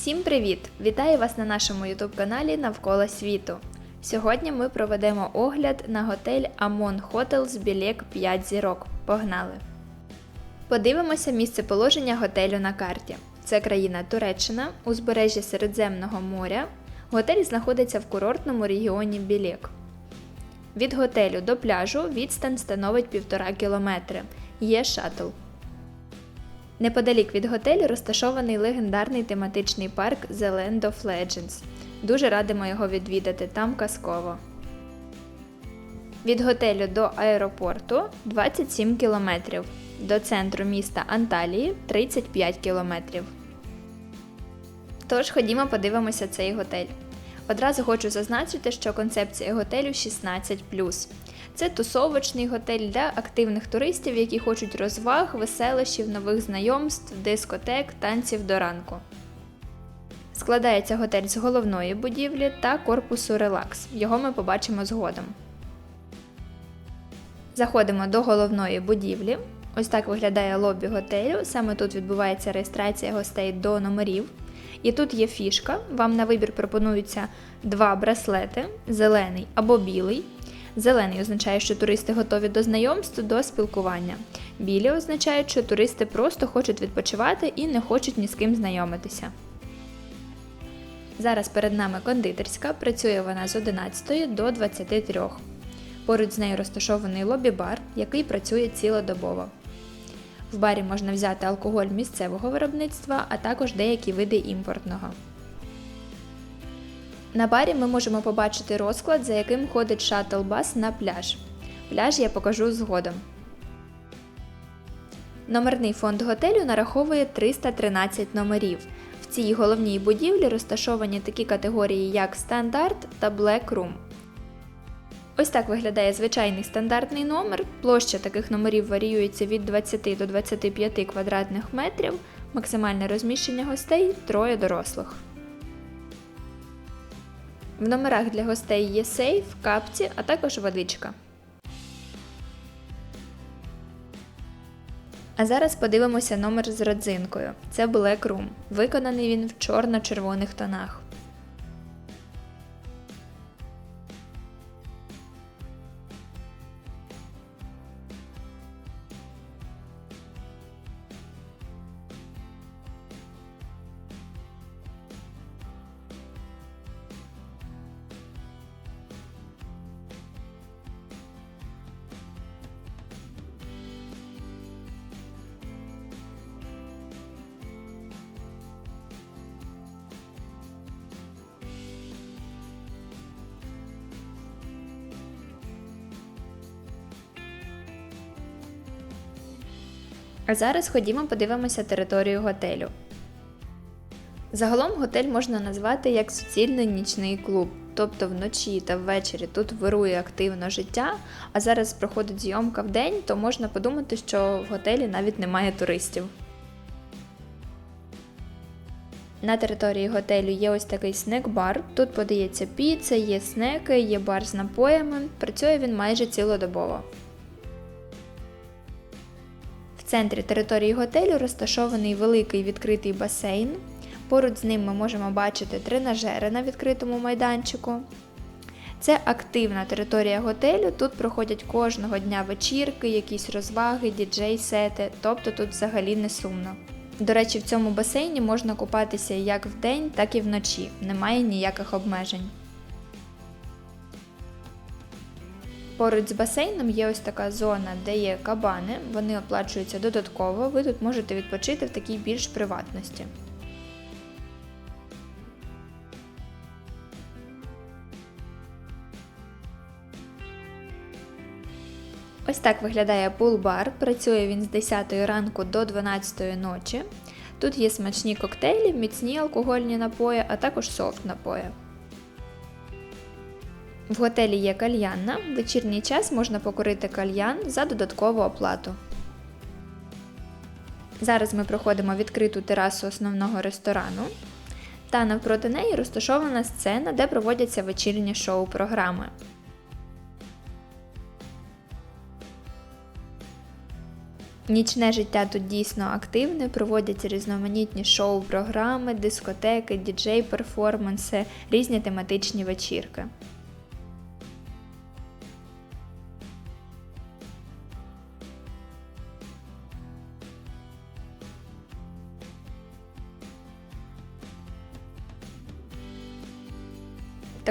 Всім привіт! Вітаю вас на нашому youtube каналі Навколо світу. Сьогодні ми проведемо огляд на готель Amon Hotels Білек 5 зірок. Погнали! Подивимося місцеположення готелю на карті. Це країна Туреччина, узбережжя Середземного моря. Готель знаходиться в курортному регіоні Білек. Від готелю до пляжу відстань становить 1,5 кілометри. Є шаттл. Неподалік від готелю розташований легендарний тематичний парк The Land of Legends. Дуже радимо його відвідати, там казково. Від готелю до аеропорту 27 км, до центру міста Анталії 35 км. Тож ходімо подивимося цей готель. Одразу хочу зазначити, що концепція готелю 16. Це тусовочний готель для активних туристів, які хочуть розваг, веселощів, нових знайомств, дискотек, танців до ранку. Складається готель з головної будівлі та корпусу релакс. Його ми побачимо згодом. Заходимо до головної будівлі. Ось так виглядає лобі готелю. Саме тут відбувається реєстрація гостей до номерів. І тут є фішка. Вам на вибір пропонуються два браслети зелений або білий. Зелений означає, що туристи готові до знайомств, до спілкування. Білі означають, що туристи просто хочуть відпочивати і не хочуть ні з ким знайомитися. Зараз перед нами кондитерська, працює вона з 11 до 23. Поруч з нею розташований лобі-бар, який працює цілодобово. В барі можна взяти алкоголь місцевого виробництва, а також деякі види імпортного. На барі ми можемо побачити розклад, за яким ходить шаттл-бас на пляж. Пляж я покажу згодом. Номерний фонд готелю нараховує 313 номерів. В цій головній будівлі розташовані такі категорії, як стандарт та Black Room. Ось так виглядає звичайний стандартний номер. Площа таких номерів варіюється від 20 до 25 квадратних метрів, максимальне розміщення гостей троє дорослих. В номерах для гостей є сейф, капці, а також водичка. А зараз подивимося номер з родзинкою. Це Black Room. Виконаний він в чорно-червоних тонах. А зараз ходімо подивимося територію готелю. Загалом готель можна назвати як суцільний нічний клуб, тобто вночі та ввечері тут вирує активно життя, а зараз проходить зйомка в день, то можна подумати, що в готелі навіть немає туристів. На території готелю є ось такий снек-бар. Тут подається піца, є снеки, є бар з напоями. Працює він майже цілодобово. Центрі території готелю розташований великий відкритий басейн. Поруч з ним ми можемо бачити тренажери на відкритому майданчику. Це активна територія готелю. Тут проходять кожного дня вечірки, якісь розваги, діджей-сети, тобто тут взагалі не сумно. До речі, в цьому басейні можна купатися як вдень, так і вночі. Немає ніяких обмежень. Поруч з басейном є ось така зона, де є кабани, вони оплачуються додатково, ви тут можете відпочити в такій більш приватності. Ось так виглядає пул-бар. Працює він з 10 ранку до 12 ночі. Тут є смачні коктейлі, міцні алкогольні напої, а також софт напої. В готелі є кальянна. В вечірній час можна покурити кальян за додаткову оплату. Зараз ми проходимо відкриту терасу основного ресторану. Та навпроти неї розташована сцена, де проводяться вечірні шоу-програми. Нічне життя тут дійсно активне, проводяться різноманітні шоу, програми, дискотеки, діджей-перформанси, різні тематичні вечірки.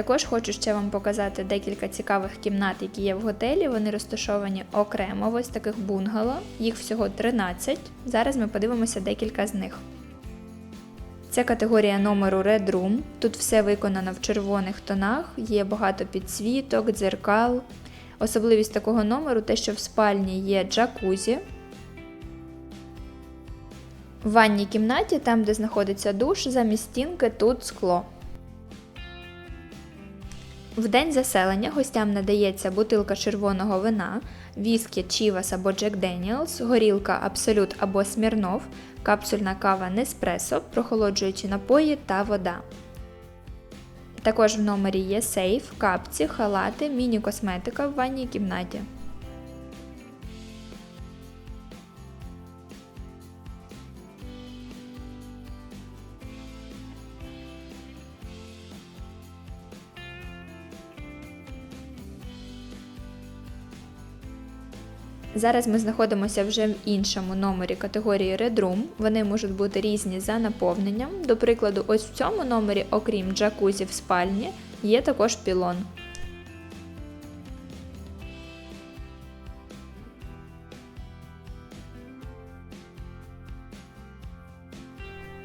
Також хочу ще вам показати декілька цікавих кімнат, які є в готелі. Вони розташовані окремо в ось таких бунгало. Їх всього 13. Зараз ми подивимося декілька з них. Це категорія номеру Red Room. Тут все виконано в червоних тонах, є багато підсвіток, дзеркал. Особливість такого номеру те, що в спальні є джакузі. В ванній кімнаті, там де знаходиться душ, замість стінки тут скло. В день заселення гостям надається бутилка червоного вина, віскі Чівас або Джек Деніелс, горілка Абсолют або Смірнов, капсульна кава Неспресо, прохолоджуючі напої та вода. Також в номері є сейф, капці, халати, міні-косметика в ванній кімнаті. Зараз ми знаходимося вже в іншому номері категорії Red Room. Вони можуть бути різні за наповненням. До прикладу, ось в цьому номері, окрім джакузі в спальні, є також пілон.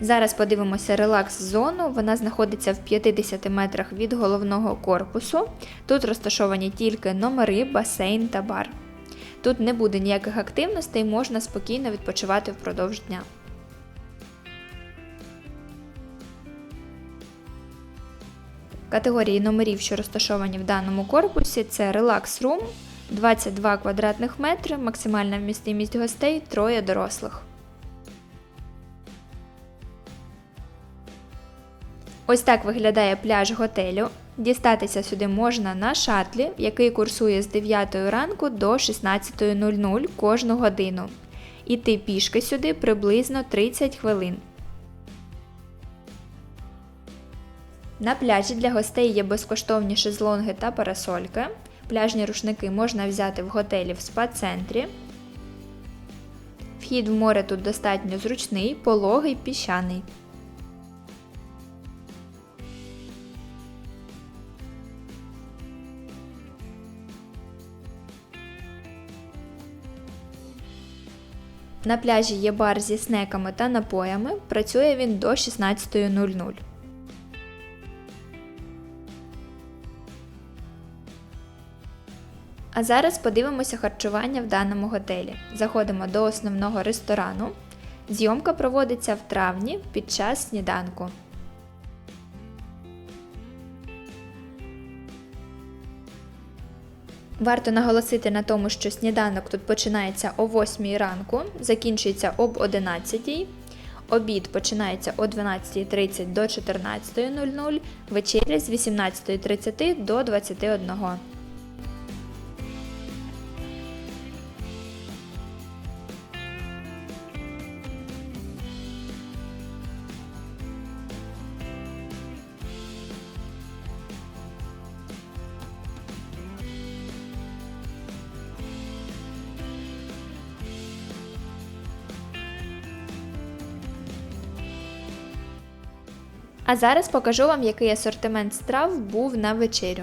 Зараз подивимося релакс-зону. Вона знаходиться в 50 метрах від головного корпусу. Тут розташовані тільки номери, басейн та бар. Тут не буде ніяких активностей, можна спокійно відпочивати впродовж дня. Категорії номерів, що розташовані в даному корпусі, це Relax Room, 22 квадратних метри, максимальна вмістимість гостей троє дорослих. Ось так виглядає пляж готелю. Дістатися сюди можна на шатлі, який курсує з 9 ранку до 16.00 кожну годину. Іти пішки сюди приблизно 30 хвилин. На пляжі для гостей є безкоштовні шезлонги та парасольки. Пляжні рушники можна взяти в готелі в спа-центрі. Вхід в море тут достатньо зручний, пологий, піщаний. На пляжі є бар зі снеками та напоями. Працює він до 16.00. А зараз подивимося харчування в даному готелі. Заходимо до основного ресторану. Зйомка проводиться в травні під час сніданку. Варто наголосити на тому, що сніданок тут починається о 8 ранку, закінчується об 11. Обід починається о 12.30 до 14.00, вечеря з 18.30 до 21. А зараз покажу вам, який асортимент страв був на вечерю.